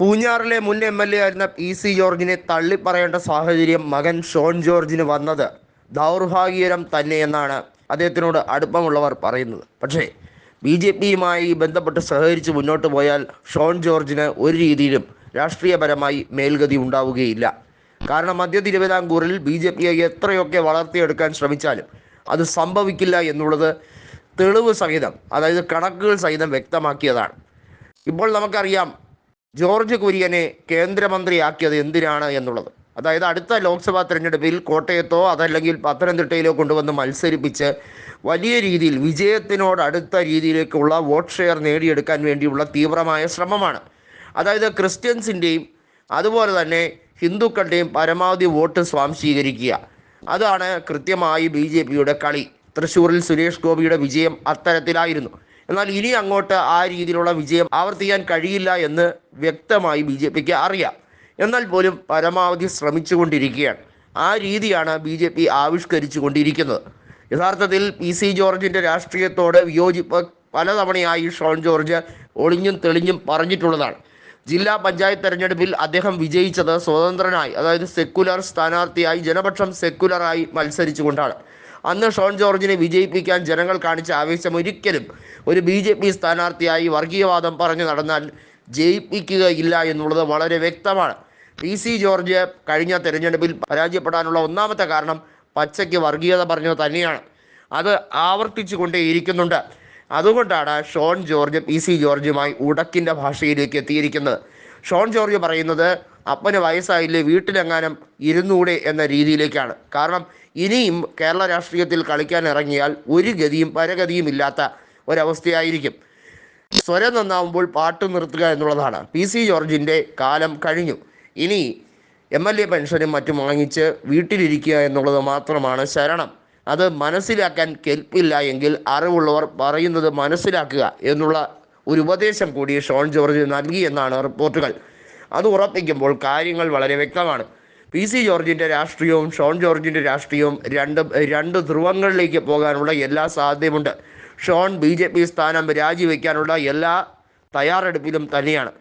പൂഞ്ഞാറിലെ മുൻ M L A ആയിരുന്ന പി സി ജോർജിനെ തള്ളിപ്പറയേണ്ട സാഹചര്യം മകൻ ഷോൺ ജോർജിന് വന്നത് ദൗർഭാഗ്യകരം തന്നെയെന്നാണ് അദ്ദേഹത്തിനോട് അടുപ്പമുള്ളവർ പറയുന്നത്. പക്ഷേ ബി ജെ പിയുമായി ബന്ധപ്പെട്ട് സഹകരിച്ച് മുന്നോട്ട് പോയാൽ ഷോൺ ജോർജിന് ഒരു രീതിയിലും രാഷ്ട്രീയപരമായി മേൽഗതി ഉണ്ടാവുകയില്ല. കാരണം മധ്യ തിരുവിതാംകൂറിൽ ബി ജെ പിയെ എത്രയൊക്കെ വളർത്തിയെടുക്കാൻ ശ്രമിച്ചാലും അത് സംഭവിക്കില്ല എന്നുള്ളത് തെളിവ് സഹിതം അതായത് കണക്കുകൾ സഹിതം വ്യക്തമാക്കിയതാണ്. ഇപ്പോൾ നമുക്കറിയാം ജോർജ് കുര്യനെ കേന്ദ്രമന്ത്രിയാക്കിയത് എന്തിനാണ് എന്നുള്ളത്? അതായത് അടുത്ത ലോക്സഭാ തെരഞ്ഞെടുപ്പിൽ കോട്ടയത്തോ അതല്ലെങ്കിൽ പത്തനംതിട്ടയിലോ കൊണ്ടുവന്ന് മത്സരിപ്പിച്ച് വലിയ രീതിയിൽ വിജയത്തിനോട് അടുത്ത രീതിയിലേക്കുള്ള വോട്ട് ഷെയർ നേടിയെടുക്കാൻ വേണ്ടിയുള്ള തീവ്രമായ ശ്രമമാണ്. അതായത് ക്രിസ്ത്യൻസിന്റെയും അതുപോലെ തന്നെ ഹിന്ദുക്കളുടെയും പരമാവധി വോട്ട് സ്വാംശീകരിക്കുക. അതാണ് കൃത്യമായി ബി കളി. തൃശ്ശൂരിൽ സുരേഷ് ഗോപിയുടെ വിജയം അത്തരത്തിലായിരുന്നു. എന്നാൽ ഇനി അങ്ങോട്ട് ആ രീതിയിലുള്ള വിജയം ആവർത്തിക്കാൻ കഴിയില്ല എന്ന് വ്യക്തമായി ബി ജെ പിക്ക് അറിയാം. എന്നാൽ പോലും പരമാവധി ശ്രമിച്ചുകൊണ്ടിരിക്കുകയാണ്. ആ രീതിയാണ് ബി ജെ പി ആവിഷ്കരിച്ചു കൊണ്ടിരിക്കുന്നത് യഥാർത്ഥത്തിൽ പി സി ജോർജിന്റെ രാഷ്ട്രീയത്തോട് വിയോജിപ്പ് പലതവണയായി ഷോൺ ജോർജ് ഒളിഞ്ഞും തെളിഞ്ഞും പറഞ്ഞിട്ടുള്ളതാണ്. ജില്ലാ പഞ്ചായത്ത് തെരഞ്ഞെടുപ്പിൽ അദ്ദേഹം വിജയിച്ചത് സ്വതന്ത്രനായി അതായത് സെക്കുലർ സ്ഥാനാർത്ഥിയായി ജനപക്ഷം സെക്കുലറായി മത്സരിച്ചുകൊണ്ടാണ്. അന്ന് ഷോൺ ജോർജിനെ വിജയിപ്പിക്കാൻ ജനങ്ങൾ കാണിച്ച ആവേശം ഒരിക്കലും ഒരു ബി ജെ പി സ്ഥാനാർത്ഥിയായി വർഗീയവാദം പറഞ്ഞു നടന്നാൽ ജയിപ്പിക്കുകയില്ല എന്നുള്ളത് വളരെ വ്യക്തമാണ്. പി സി ജോർജ് കഴിഞ്ഞ തെരഞ്ഞെടുപ്പിൽ പരാജയപ്പെടാനുള്ള ഒന്നാമത്തെ കാരണം പച്ചയ്ക്ക് വർഗീയത പറഞ്ഞത് തന്നെയാണ്. അത് ആവർത്തിച്ചു കൊണ്ടേയിരിക്കുന്നുണ്ട് അതുകൊണ്ടാണ് ഷോൺ ജോർജ് പി സി ജോർജുമായി ഉടക്കിന്റെ ഭാഷയിലേക്ക് എത്തിയിരിക്കുന്നത്. ഷോൺ ജോർജ് പറയുന്നത് അപ്പന് വയസ്സായില്ലേ വീട്ടിലെങ്ങാനും ഇരുന്നൂടെ എന്ന രീതിയിലേക്കാണ്. കാരണം ഇനിയും കേരള രാഷ്ട്രീയത്തിൽ കളിക്കാൻ ഇറങ്ങിയാൽ ഒരു ഗതിയും പരഗതിയും ഇല്ലാത്ത ഒരവസ്ഥയായിരിക്കും. സ്വരം നന്നാവുമ്പോൾ പാട്ട് നിർത്തുക എന്നുള്ളതാണ്. പി സി ജോർജിന്റെ കാലം കഴിഞ്ഞു. ഇനി എം എൽ എ പെൻഷനും മറ്റും വാങ്ങിച്ച് വീട്ടിലിരിക്കുക എന്നുള്ളത് മാത്രമാണ് ശരണം. അത് മനസ്സിലാക്കാൻ കെൽപ്പില്ല എങ്കിൽ അറിവുള്ളവർ പറയുന്നത് മനസ്സിലാക്കുക എന്നുള്ള ഒരു ഉപദേശം കൂടി ഷോൺ ജോർജ് നൽകി എന്നാണ് റിപ്പോർട്ടുകൾ. അത് ഉറപ്പിക്കുമ്പോൾ കാര്യങ്ങൾ വളരെ വ്യക്തമാണ്. പി സി ജോർജിന്റെ രാഷ്ട്രീയവും ഷോൺ ജോർജിന്റെ രാഷ്ട്രീയവും രണ്ട് രണ്ട് ധ്രുവങ്ങളിലേക്ക് പോകാനുള്ള എല്ലാ സാധ്യതയുമുണ്ട്. ഷോൺ ബി ജെ പി സ്ഥാനം രാജിവെക്കാനുള്ള എല്ലാ തയ്യാറെടുപ്പിലും തന്നെയാണ്.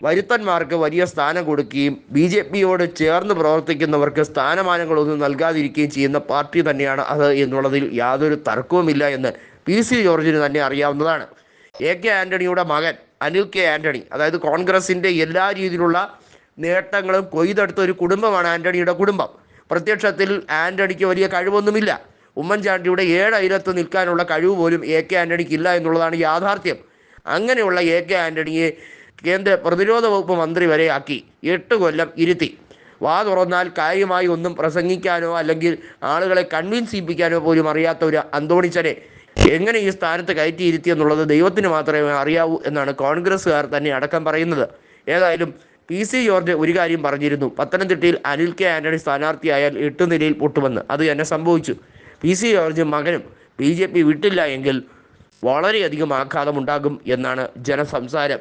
വരുത്തന്മാർക്ക് വലിയ സ്ഥാനം കൊടുക്കുകയും ബി ജെ പിയോട് ചേർന്ന് പ്രവർത്തിക്കുന്നവർക്ക് സ്ഥാനമാനങ്ങളൊന്നും നൽകാതിരിക്കുകയും ചെയ്യുന്ന പാർട്ടി തന്നെയാണ് അത് എന്നുള്ളതിൽ യാതൊരു തർക്കവുമില്ല എന്ന് പി സി ജോർജിന് തന്നെ അറിയാവുന്നതാണ്. എ കെ ആന്റണിയുടെ മകൻ അനിൽ കെ ആന്റണി അതായത് കോൺഗ്രസിന്റെ എല്ലാ രീതിയിലുള്ള നേട്ടങ്ങളും കൊയ്തെടുത്ത ഒരു കുടുംബമാണ് ആന്റണിയുടെ കുടുംബം. പ്രത്യക്ഷത്തിൽ ആന്റണിക്ക് വലിയ കഴിവൊന്നുമില്ല. ഉമ്മൻചാണ്ടിയുടെ ഏഴയിരത്ത് നിൽക്കാനുള്ള കഴിവ് പോലും എ കെ ആന്റണിക്ക് ഇല്ല എന്നുള്ളതാണ് യാഥാർത്ഥ്യം. അങ്ങനെയുള്ള എ കെ ആന്റണിയെ കേന്ദ്ര പ്രതിരോധ വകുപ്പ് മന്ത്രി വരെ ആക്കി എട്ട് കൊല്ലം ഇരുത്തി. വാ തുറന്നാൽ കാര്യമായി ഒന്നും പ്രസംഗിക്കാനോ അല്ലെങ്കിൽ ആളുകളെ കൺവിൻസ് ചെയ്യിപ്പിക്കാനോ പോലും അറിയാത്ത ഒരു അന്തോണിച്ചനെ എങ്ങനെ ഈ സ്ഥാനത്ത് കയറ്റിയിരുത്തി എന്നുള്ളത് ദൈവത്തിന് മാത്രമേ അറിയാവൂ എന്നാണ് കോൺഗ്രസ്സുകാർ തന്നെ അടക്കം പറയുന്നത്. ഏതായാലും പി സി ജോർജ് ഒരു കാര്യം പറഞ്ഞിരുന്നു. പത്തനംതിട്ടയിൽ അനിൽ കെ ആന്റണി സ്ഥാനാർത്ഥിയായാൽ എട്ട് നിലയിൽ പൊട്ടുമെന്ന്. അത് തന്നെ സംഭവിച്ചു. പി സി ജോർജ് മകനും ബി ജെ പി വിട്ടില്ല എങ്കിൽ വളരെയധികം ആഘാതമുണ്ടാകും എന്നാണ് ജനസംസാരം.